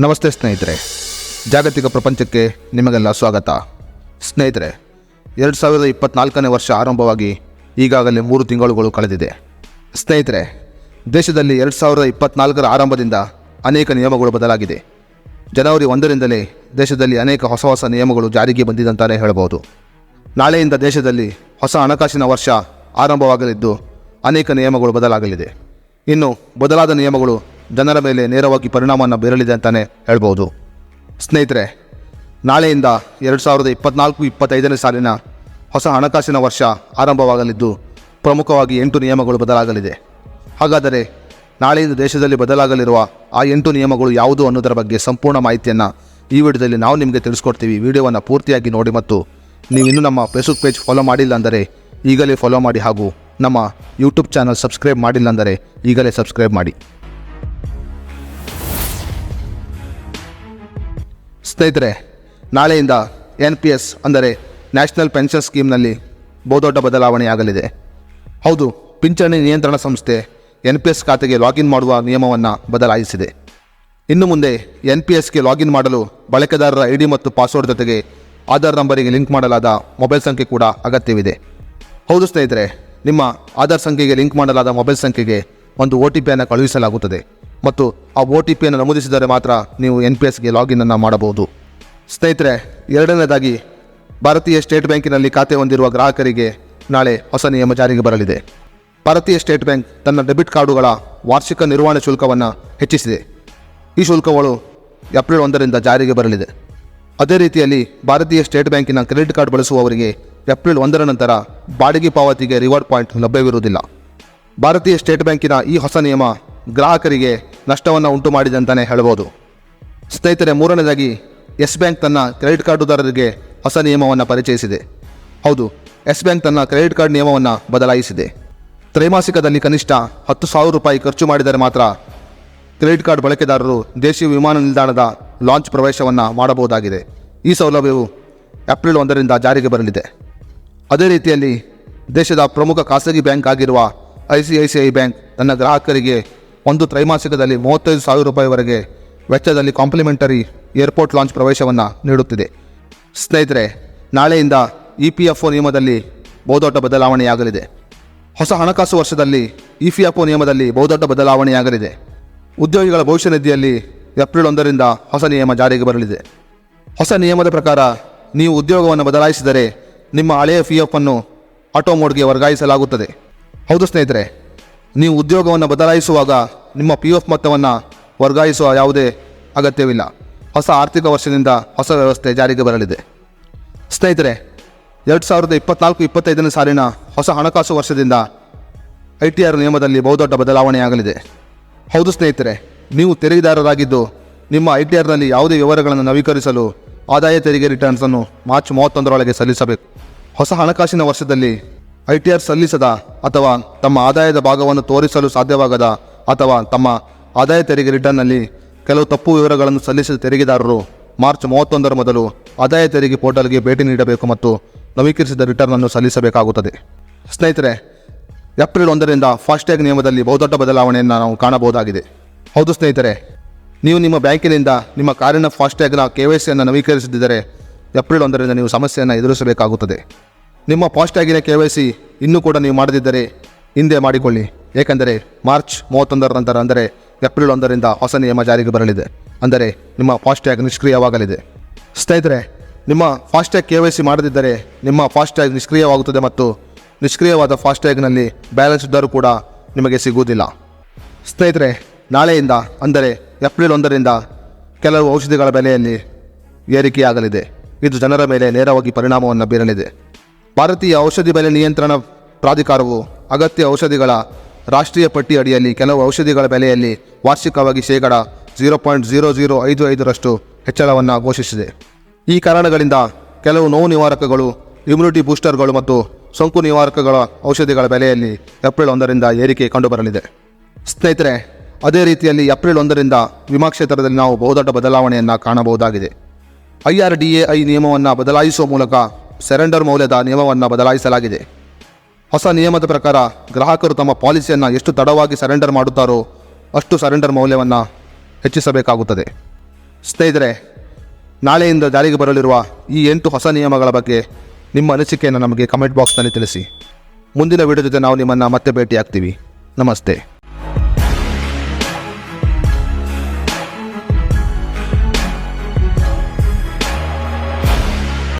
ನಮಸ್ತೆ ಸ್ನೇಹಿತರೆ. ಜಾಗತಿಕ ಪ್ರಪಂಚಕ್ಕೆ ನಿಮಗೆಲ್ಲ ಸ್ವಾಗತ. ಸ್ನೇಹಿತರೆ, ಎರಡು ಸಾವಿರದ ಇಪ್ಪತ್ನಾಲ್ಕನೇ ವರ್ಷ ಆರಂಭವಾಗಿ ಈಗಾಗಲೇ ಮೂರು ತಿಂಗಳುಗಳು ಕಳೆದಿದೆ. ಸ್ನೇಹಿತರೆ, ದೇಶದಲ್ಲಿ ಎರಡು ಸಾವಿರದ ಇಪ್ಪತ್ನಾಲ್ಕರ ಆರಂಭದಿಂದ ಅನೇಕ ನಿಯಮಗಳು ಬದಲಾಗಿದೆ. ಜನವರಿ ಒಂದರಿಂದಲೇ ದೇಶದಲ್ಲಿ ಅನೇಕ ಹೊಸ ಹೊಸ ನಿಯಮಗಳು ಜಾರಿಗೆ ಬಂದಿದಂತಾನೆ ಹೇಳಬಹುದು. ನಾಳೆಯಿಂದ ದೇಶದಲ್ಲಿ ಹೊಸ ಹಣಕಾಸಿನ ವರ್ಷ ಆರಂಭವಾಗಲಿದ್ದು ಅನೇಕ ನಿಯಮಗಳು ಬದಲಾಗಲಿದೆ. ಇನ್ನು ಬದಲಾದ ನಿಯಮಗಳು ಜನರ ಮೇಲೆ ನೇರವಾಗಿ ಪರಿಣಾಮವನ್ನು ಬೀರಲಿದೆ ಅಂತಲೇ ಹೇಳ್ಬೋದು. ಸ್ನೇಹಿತರೆ, ನಾಳೆಯಿಂದ ಎರಡು ಸಾವಿರದ ಇಪ್ಪತ್ನಾಲ್ಕು ಇಪ್ಪತ್ತೈದನೇ ಸಾಲಿನ ಹೊಸ ಹಣಕಾಸಿನ ವರ್ಷ ಆರಂಭವಾಗಲಿದ್ದು ಪ್ರಮುಖವಾಗಿ ಎಂಟು ನಿಯಮಗಳು ಬದಲಾಗಲಿದೆ. ಹಾಗಾದರೆ ನಾಳೆಯಿಂದ ದೇಶದಲ್ಲಿ ಬದಲಾಗಲಿರುವ ಆ ಎಂಟು ನಿಯಮಗಳು ಯಾವುದು ಅನ್ನೋದರ ಬಗ್ಗೆ ಸಂಪೂರ್ಣ ಮಾಹಿತಿಯನ್ನು ಈ ವಿಡಿಯೋದಲ್ಲಿ ನಾವು ನಿಮಗೆ ತಿಳಿಸ್ಕೊಡ್ತೀವಿ. ವಿಡಿಯೋವನ್ನು ಪೂರ್ತಿಯಾಗಿ ನೋಡಿ ಮತ್ತು ನೀವು ಇನ್ನೂ ನಮ್ಮ ಫೇಸ್ಬುಕ್ ಪೇಜ್ ಫಾಲೋ ಮಾಡಿಲ್ಲ ಅಂದರೆ ಈಗಲೇ ಫಾಲೋ ಮಾಡಿ ಹಾಗೂ ನಮ್ಮ ಯೂಟ್ಯೂಬ್ ಚಾನಲ್ ಸಬ್ಸ್ಕ್ರೈಬ್ ಮಾಡಿಲ್ಲ ಅಂದರೆ ಈಗಲೇ ಸಬ್ಸ್ಕ್ರೈಬ್ ಮಾಡಿ. ಸ್ನೇಹಿತರೆ, ನಾಳೆಯಿಂದ ಎನ್ ಪಿ ಎಸ್ ಅಂದರೆ ನ್ಯಾಷನಲ್ ಪೆನ್ಷನ್ ಸ್ಕೀಮ್ನಲ್ಲಿ ಬಹುದೊಡ್ಡ ಬದಲಾವಣೆಯಾಗಲಿದೆ. ಹೌದು, ಪಿಂಚಣಿ ನಿಯಂತ್ರಣ ಸಂಸ್ಥೆ ಎನ್ ಪಿ ಎಸ್ ಖಾತೆಗೆ ಲಾಗಿನ್ ಮಾಡುವ ನಿಯಮವನ್ನು ಬದಲಾಯಿಸಿದೆ. ಇನ್ನು ಮುಂದೆ ಎನ್ ಪಿ ಎಸ್ಗೆ ಲಾಗಿನ್ ಮಾಡಲು ಬಳಕೆದಾರರ ಐ ಡಿ ಮತ್ತು ಪಾಸ್ವರ್ಡ್ ಜೊತೆಗೆ ಆಧಾರ್ ನಂಬರಿಗೆ ಲಿಂಕ್ ಮಾಡಲಾದ ಮೊಬೈಲ್ ಸಂಖ್ಯೆ ಕೂಡ ಅಗತ್ಯವಿದೆ. ಹೌದು ಸ್ನೇಹಿತರೆ, ನಿಮ್ಮ ಆಧಾರ್ ಸಂಖ್ಯೆಗೆ ಲಿಂಕ್ ಮಾಡಲಾದ ಮೊಬೈಲ್ ಸಂಖ್ಯೆಗೆ ಒಂದು ಒ ಟಿ ಪಿಯನ್ನು ಕಳುಹಿಸಲಾಗುತ್ತದೆ. ಮತ್ತು ಆ ಒ ಟಿ ಪಿಯನ್ನು ನಮೂದಿಸಿದರೆ ಮಾತ್ರ ನೀವು ಎನ್ ಪಿ ಎಸ್ಗೆ ಲಾಗಿನನ್ನು ಮಾಡಬಹುದು. ಸ್ನೇಹಿತರೆ, ಎರಡನೇದಾಗಿ ಭಾರತೀಯ ಸ್ಟೇಟ್ ಬ್ಯಾಂಕಿನಲ್ಲಿ ಖಾತೆ ಹೊಂದಿರುವ ಗ್ರಾಹಕರಿಗೆ ನಾಳೆ ಹೊಸ ನಿಯಮ ಜಾರಿಗೆ ಬರಲಿದೆ. ಭಾರತೀಯ ಸ್ಟೇಟ್ ಬ್ಯಾಂಕ್ ತನ್ನ ಡೆಬಿಟ್ ಕಾರ್ಡುಗಳ ವಾರ್ಷಿಕ ನಿರ್ವಹಣೆ ಶುಲ್ಕವನ್ನು ಹೆಚ್ಚಿಸಿದೆ. ಈ ಶುಲ್ಕಗಳು ಏಪ್ರಿಲ್ ಒಂದರಿಂದ ಜಾರಿಗೆ ಬರಲಿದೆ. ಅದೇ ರೀತಿಯಲ್ಲಿ ಭಾರತೀಯ ಸ್ಟೇಟ್ ಬ್ಯಾಂಕಿನ ಕ್ರೆಡಿಟ್ ಕಾರ್ಡ್ ಬಳಸುವವರಿಗೆ ಏಪ್ರಿಲ್ ಒಂದರ ನಂತರ ಬಾಡಿಗೆ ಪಾವತಿಗೆ ರಿವಾರ್ಡ್ ಪಾಯಿಂಟ್ ಲಭ್ಯವಿರುವುದಿಲ್ಲ. ಭಾರತೀಯ ಸ್ಟೇಟ್ ಬ್ಯಾಂಕಿನ ಈ ಹೊಸ ನಿಯಮ ಗ್ರಾಹಕರಿಗೆ ನಷ್ಟವನ್ನು ಉಂಟು ಮಾಡಿದೆ ಅಂತಲೇ ಹೇಳ್ಬೋದು. ಸ್ನೇಹಿತರೆ, ಮೂರನೇದಾಗಿ ಎಸ್ ಬ್ಯಾಂಕ್ ತನ್ನ ಕ್ರೆಡಿಟ್ ಕಾರ್ಡುದಾರರಿಗೆ ಹೊಸ ನಿಯಮವನ್ನು ಪರಿಚಯಿಸಿದೆ. ಹೌದು ಎಸ್ ಬ್ಯಾಂಕ್ ತನ್ನ ಕ್ರೆಡಿಟ್ ಕಾರ್ಡ್ ನಿಯಮವನ್ನು ಬದಲಾಯಿಸಿದೆ. ತ್ರೈಮಾಸಿಕದಲ್ಲಿ ಕನಿಷ್ಠ ಹತ್ತು ಸಾವಿರ ರೂಪಾಯಿ ಖರ್ಚು ಮಾಡಿದರೆ ಮಾತ್ರ ಕ್ರೆಡಿಟ್ ಕಾರ್ಡ್ ಬಳಕೆದಾರರು ದೇಶೀಯ ವಿಮಾನ ನಿಲ್ದಾಣದ ಲಾಂಚ್ ಪ್ರವೇಶವನ್ನು ಮಾಡಬಹುದಾಗಿದೆ. ಈ ಸೌಲಭ್ಯವು ಏಪ್ರಿಲ್ ಒಂದರಿಂದ ಜಾರಿಗೆ ಬರಲಿದೆ. ಅದೇ ರೀತಿಯಲ್ಲಿ ದೇಶದ ಪ್ರಮುಖ ಖಾಸಗಿ ಬ್ಯಾಂಕ್ ಆಗಿರುವ I C I C I bank ತನ್ನ ಗ್ರಾಹಕರಿಗೆ ಒಂದು ತ್ರೈಮಾಸಿಕದಲ್ಲಿ ಮೂವತ್ತೈದು ಸಾವಿರ ರೂಪಾಯಿವರೆಗೆ ವೆಚ್ಚದಲ್ಲಿ ಕಾಂಪ್ಲಿಮೆಂಟರಿ ಏರ್ಪೋರ್ಟ್ ಲಾಂಚ್ ಪ್ರವೇಶವನ್ನು ನೀಡುತ್ತಿದೆ. ಸ್ನೇಹಿತರೆ, ನಾಳೆಯಿಂದ ಇ ಪಿ ಎಫ್ ಒ ನಿಯಮದಲ್ಲಿ ಬಹುದೊಡ್ಡ ಬದಲಾವಣೆಯಾಗಲಿದೆ. ಹೊಸ ಹಣಕಾಸು ವರ್ಷದಲ್ಲಿ ಇ ಪಿ ಎಫ್ ಒ ನಿಯಮದಲ್ಲಿ ಬಹುದೊಡ್ಡ ಬದಲಾವಣೆಯಾಗಲಿದೆ. ಉದ್ಯೋಗಿಗಳ ಭವಿಷ್ಯ ನಿಧಿಯಲ್ಲಿ ಏಪ್ರಿಲ್ ಒಂದರಿಂದ ಹೊಸ ನಿಯಮ ಜಾರಿಗೆ ಬರಲಿದೆ. ಹೊಸ ನಿಯಮದ ಪ್ರಕಾರ ನೀವು ಉದ್ಯೋಗವನ್ನು ಬದಲಾಯಿಸಿದರೆ ನಿಮ್ಮ ಹಳೆಯ ಪಿ ಎಫ್ ಅನ್ನು ಆಟೋ ಮೋಡ್ಗೆ ವರ್ಗಾಯಿಸಲಾಗುತ್ತದೆ. ಹೌದು ಸ್ನೇಹಿತರೆ ನೀವು ಉದ್ಯೋಗವನ್ನು ಬದಲಾಯಿಸುವಾಗ ನಿಮ್ಮ ಪಿ ಎಫ್ ಮೊತ್ತವನ್ನು ವರ್ಗಾಯಿಸುವ ಯಾವುದೇ ಅಗತ್ಯವಿಲ್ಲ. ಹೊಸ ಆರ್ಥಿಕ ವರ್ಷದಿಂದ ಹೊಸ ವ್ಯವಸ್ಥೆ ಜಾರಿಗೆ ಬರಲಿದೆ. ಸ್ನೇಹಿತರೆ, ಎರಡು ಸಾವಿರದ ಇಪ್ಪತ್ನಾಲ್ಕು ಇಪ್ಪತ್ತೈದನೇ ಸಾಲಿನ ಹೊಸ ಹಣಕಾಸು ವರ್ಷದಿಂದ ಐ ಟಿ ಆರ್ ನಿಯಮದಲ್ಲಿ ಬಹುದೊಡ್ಡ ಬದಲಾವಣೆಯಾಗಲಿದೆ. ಹೌದು ಸ್ನೇಹಿತರೆ, ನೀವು ತೆರಿಗೆದಾರರಾಗಿದ್ದು ನಿಮ್ಮ ಐ ಟಿ ಆರ್ನಲ್ಲಿ ಯಾವುದೇ ವಿವರಗಳನ್ನು ನವೀಕರಿಸಲು ಆದಾಯ ತೆರಿಗೆ ರಿಟರ್ನ್ಸನ್ನು ಮಾರ್ಚ್ ಮೂವತ್ತೊಂದರೊಳಗೆ ಸಲ್ಲಿಸಬೇಕು. ಹೊಸ ಹಣಕಾಸಿನ ವರ್ಷದಲ್ಲಿ ಐ ಟಿ ಆರ್ ಸಲ್ಲಿಸದ ಅಥವಾ ತಮ್ಮ ಆದಾಯದ ಭಾಗವನ್ನು ತೋರಿಸಲು ಸಾಧ್ಯವಾಗದ ಅಥವಾ ತಮ್ಮ ಆದಾಯ ತೆರಿಗೆ ರಿಟರ್ನ್ನಲ್ಲಿ ಕೆಲವು ತಪ್ಪು ವಿವರಗಳನ್ನು ಸಲ್ಲಿಸಿದ ತೆರಿಗೆದಾರರು ಮಾರ್ಚ್ ಮೂವತ್ತೊಂದರ ಮೊದಲು ಆದಾಯ ತೆರಿಗೆ ಪೋರ್ಟಲ್ಗೆ ಭೇಟಿ ನೀಡಬೇಕು ಮತ್ತು ನವೀಕರಿಸಿದ ರಿಟರ್ನ್ ಅನ್ನು ಸಲ್ಲಿಸಬೇಕಾಗುತ್ತದೆ. ಸ್ನೇಹಿತರೆ, ಏಪ್ರಿಲ್ ಒಂದರಿಂದ ಫಾಸ್ಟ್ಯಾಗ್ ನಿಯಮದಲ್ಲಿ ಬಹುದೊಡ್ಡ ಬದಲಾವಣೆಯನ್ನು ನಾವು ಕಾಣಬಹುದಾಗಿದೆ. ಹೌದು ಸ್ನೇಹಿತರೆ, ನೀವು ನಿಮ್ಮ ಬ್ಯಾಂಕಿನಿಂದ ನಿಮ್ಮ ಕಾರಿನ ಫಾಸ್ಟ್ಯಾಗ್ನ ಕೆ ವೈ ಸಿಯನ್ನು ನವೀಕರಿಸದಿದ್ದರೆ ಏಪ್ರಿಲ್ ಒಂದರಿಂದ ನೀವು ಸಮಸ್ಯೆಯನ್ನು ಎದುರಿಸಬೇಕಾಗುತ್ತದೆ. ನಿಮ್ಮ ಫಾಸ್ಟ್ಯಾಗಿನ ಕೆ ವೈ ಸಿ ಇನ್ನೂ ಕೂಡ ನೀವು ಮಾಡದಿದ್ದರೆ ಹಿಂದೆ ಮಾಡಿಕೊಳ್ಳಿ. ಏಕೆಂದರೆ ಮಾರ್ಚ್ ಮೂವತ್ತೊಂದರ ನಂತರ ಅಂದರೆ ಏಪ್ರಿಲ್ ಒಂದರಿಂದ ಹೊಸ ನಿಯಮ ಜಾರಿಗೆ ಬರಲಿದೆ. ಅಂದರೆ ನಿಮ್ಮ ಫಾಸ್ಟ್ಯಾಗ್ ನಿಷ್ಕ್ರಿಯವಾಗಲಿದೆ. ಸ್ನೇಹಿತರೆ, ನಿಮ್ಮ ಫಾಸ್ಟ್ಯಾಗ್ ಕೆ ವೈ ಸಿ ಮಾಡದಿದ್ದರೆ ನಿಮ್ಮ ಫಾಸ್ಟ್ಯಾಗ್ ನಿಷ್ಕ್ರಿಯವಾಗುತ್ತದೆ ಮತ್ತು ನಿಷ್ಕ್ರಿಯವಾದ ಫಾಸ್ಟ್ಯಾಗ್ನಲ್ಲಿ ಬ್ಯಾಲೆನ್ಸ್ ಇದ್ದರೂ ಕೂಡ ನಿಮಗೆ ಸಿಗುವುದಿಲ್ಲ. ಸ್ನೇಹಿತರೆ, ನಾಳೆಯಿಂದ ಅಂದರೆ ಏಪ್ರಿಲ್ ಒಂದರಿಂದ ಕೆಲವು ಔಷಧಿಗಳ ಬೆಲೆಯಲ್ಲಿ ಏರಿಕೆಯಾಗಲಿದೆ. ಇದು ಜನರ ಮೇಲೆ ನೇರವಾಗಿ ಪರಿಣಾಮವನ್ನು ಬೀರಲಿದೆ. ಭಾರತೀಯ ಔಷಧಿ ಬೆಲೆ ನಿಯಂತ್ರಣ ಪ್ರಾಧಿಕಾರವು ಅಗತ್ಯ ಔಷಧಿಗಳ ರಾಷ್ಟ್ರೀಯ ಪಟ್ಟಿ ಅಡಿಯಲ್ಲಿ ಕೆಲವು ಔಷಧಿಗಳ ಬೆಲೆಯಲ್ಲಿ ವಾರ್ಷಿಕವಾಗಿ ಶೇಕಡ ಝೀರೋ ಪಾಯಿಂಟ್ ಜೀರೋ ಜೀರೋ ಐದು ಐದರಷ್ಟು ಹೆಚ್ಚಳವನ್ನು ಘೋಷಿಸಿದೆ. ಈ ಕಾರಣಗಳಿಂದ ಕೆಲವು ನೋವು ನಿವಾರಕಗಳು ಇಮ್ಯುನಿಟಿ ಬೂಸ್ಟರ್ಗಳು ಮತ್ತು ಸೋಂಕು ನಿವಾರಕಗಳ ಔಷಧಿಗಳ ಬೆಲೆಯಲ್ಲಿ ಏಪ್ರಿಲ್ ಒಂದರಿಂದ ಏರಿಕೆ ಕಂಡುಬರಲಿದೆ. ಸ್ನೇಹಿತರೆ, ಅದೇ ರೀತಿಯಲ್ಲಿ ಏಪ್ರಿಲ್ ಒಂದರಿಂದ ವಿಮಾ ಕ್ಷೇತ್ರದಲ್ಲಿ ನಾವು ಬಹುದೊಡ್ಡ ಬದಲಾವಣೆಯನ್ನು ಕಾಣಬಹುದಾಗಿದೆ. I R D A I ನಿಯಮವನ್ನು ಬದಲಾಯಿಸುವ ಮೂಲಕ ಸೆರೆಂಡರ್ ಮೌಲ್ಯದ ನಿಯಮವನ್ನು ಬದಲಾಯಿಸಲಾಗಿದೆ. ಹೊಸ ನಿಯಮದ ಪ್ರಕಾರ ಗ್ರಾಹಕರು ತಮ್ಮ ಪಾಲಿಸಿಯನ್ನು ಎಷ್ಟು ತಡವಾಗಿ ಸರೆಂಡರ್ ಮಾಡುತ್ತಾರೋ ಅಷ್ಟು ಸರೆಂಡರ್ ಮೌಲ್ಯವನ್ನು ಹೆಚ್ಚಿಸಬೇಕಾಗುತ್ತದೆ. ಸ್ನೇಹಿತರೆ, ನಾಳೆಯಿಂದ ಜಾರಿಗೆ ಬರಲಿರುವ ಈ ಎಂಟು ಹೊಸ ನಿಯಮಗಳ ಬಗ್ಗೆ ನಿಮ್ಮ ಅನಿಸಿಕೆಯನ್ನು ನಮಗೆ ಕಮೆಂಟ್ ಬಾಕ್ಸ್ನಲ್ಲಿ ತಿಳಿಸಿ. ಮುಂದಿನ ವಿಡಿಯೋ ಜೊತೆ ನಾವು ನಿಮ್ಮನ್ನು ಮತ್ತೆ ಭೇಟಿಯಾಗ್ತೀವಿ. ನಮಸ್ತೆ.